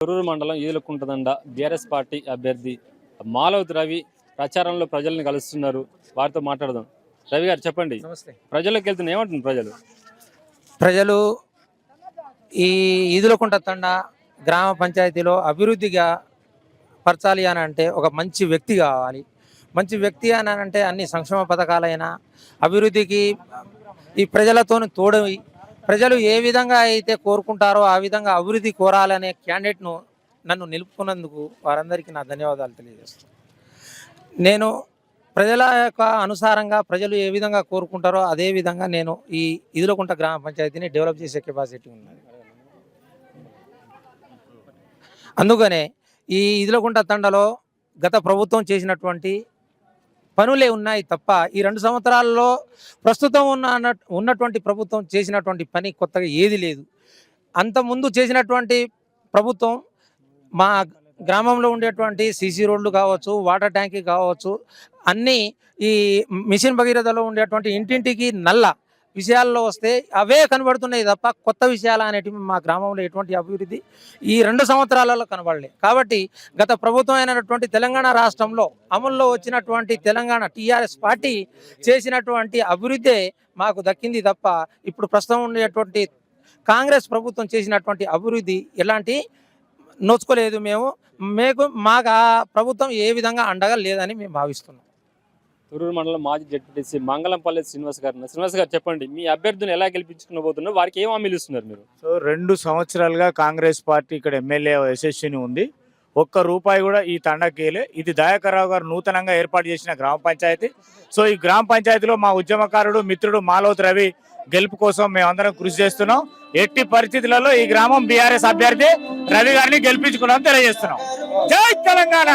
తొర్రూరు మండలం ఈదులకుంటదండ BRS party అభ్యర్థి మాలవతి రవి ప్రచారంలో ప్రజల్ని కలుస్తున్నారు. వారితో మాట్లాడదాం. రవి గారు చెప్పండి. నమస్తే. ప్రజలకు వెళ్తున్న ఏమంటుంది ప్రజలు? ప్రజలు ఈ ఈదులకుంట తండ గ్రామ పంచాయతీలో అభివృద్ధిగా పరచాలి అని అంటే ఒక మంచి వ్యక్తి కావాలి. మంచి వ్యక్తి అని అంటే అన్ని సంక్షేమ పథకాలైనా అభివృద్ధికి ఈ ప్రజలతో తోడవి ప్రజలు ఏ విధంగా అయితే కోరుకుంటారో ఆ విధంగా అభివృద్ధి కోరాలనే క్యాండిడేట్ను నన్ను నిలుపుకున్నందుకు వారందరికీ నా ధన్యవాదాలు తెలియజేస్తాను నేను ప్రజల యొక్క అనుసారంగా ప్రజలు ఏ విధంగా కోరుకుంటారో అదే విధంగా నేను ఈ ఇదులకుంట గ్రామ పంచాయతీని డెవలప్ చేసే కెపాసిటీ ఉన్నది. అందుకనే ఈ ఇదులకుంట తండలో గత ప్రభుత్వం చేసినటువంటి పనులే ఉన్నాయి తప్ప ఈ రెండు సంవత్సరాల్లో ప్రస్తుతం ఉన్న ఉన్నటువంటి ప్రభుత్వం చేసినటువంటి పని కొత్తగా ఏది లేదు. అంతకుముందు ముందు చేసినటువంటి ప్రభుత్వం మా గ్రామంలో ఉండేటువంటి సీసీ రోడ్లు కావచ్చు వాటర్ ట్యాంక్ కావచ్చు అన్నీ ఈ మిషన్ భగీరథలో ఉండేటువంటి ఇంటింటికి నల్ల. విషయాల్లో వస్తే అవే కనబడుతున్నాయి తప్ప కొత్త విషయాలు అనేటివి మా గ్రామంలో ఎటువంటి అభివృద్ధి ఈ రెండు సంవత్సరాలలో కనబడలే. కాబట్టి గత ప్రభుత్వం అయినటువంటి తెలంగాణ రాష్ట్రంలో అమల్లో వచ్చినటువంటి తెలంగాణ టీఆర్ఎస్ పార్టీ చేసినటువంటి అభివృద్ధి మాకు దక్కింది తప్ప ఇప్పుడు ప్రస్తుతం ఉండేటువంటి కాంగ్రెస్ ప్రభుత్వం చేసినటువంటి అభివృద్ధి ఎలాంటి నోచుకోలేదు మేము. మీకు మాకు ఆ ప్రభుత్వం ఏ విధంగా అండగా లేదని మేము భావిస్తున్నాం. తొర్రూరు మండలం మాజీ జడ్పీటీసీ మంగళంపల్లి శ్రీనివాస్ గారు శ్రీనివాస్ గారు చెప్పండి మీ అభ్యర్థిని ఎలా గెలిపించుకుని పోతున్నారు వారికి ఏం హామీలు ఇస్తున్నారు మీరు? సో రెండు సంవత్సరాలుగా కాంగ్రెస్ పార్టీ ఇక్కడ ఎమ్మెల్యే యశస్విని ఉంది. ఒక్క రూపాయి కూడా ఈ తండకేలే ఇది దయాకర్రావు గారు నూతనంగా ఏర్పాటు చేసిన గ్రామ పంచాయతీ. సో ఈ గ్రామ పంచాయతీలో మా ఉద్యమకారుడు మిత్రుడు మాలోత్ రవి గెలుపు కోసం మేమందరం కృషి చేస్తున్నాం. ఎట్టి పరిస్థితులలో ఈ గ్రామం బీఆర్ఎస్ అభ్యర్థి రవి గారిని గెలిపించుకున్నాం తెలియజేస్తున్నాం. జై తెలంగాణ!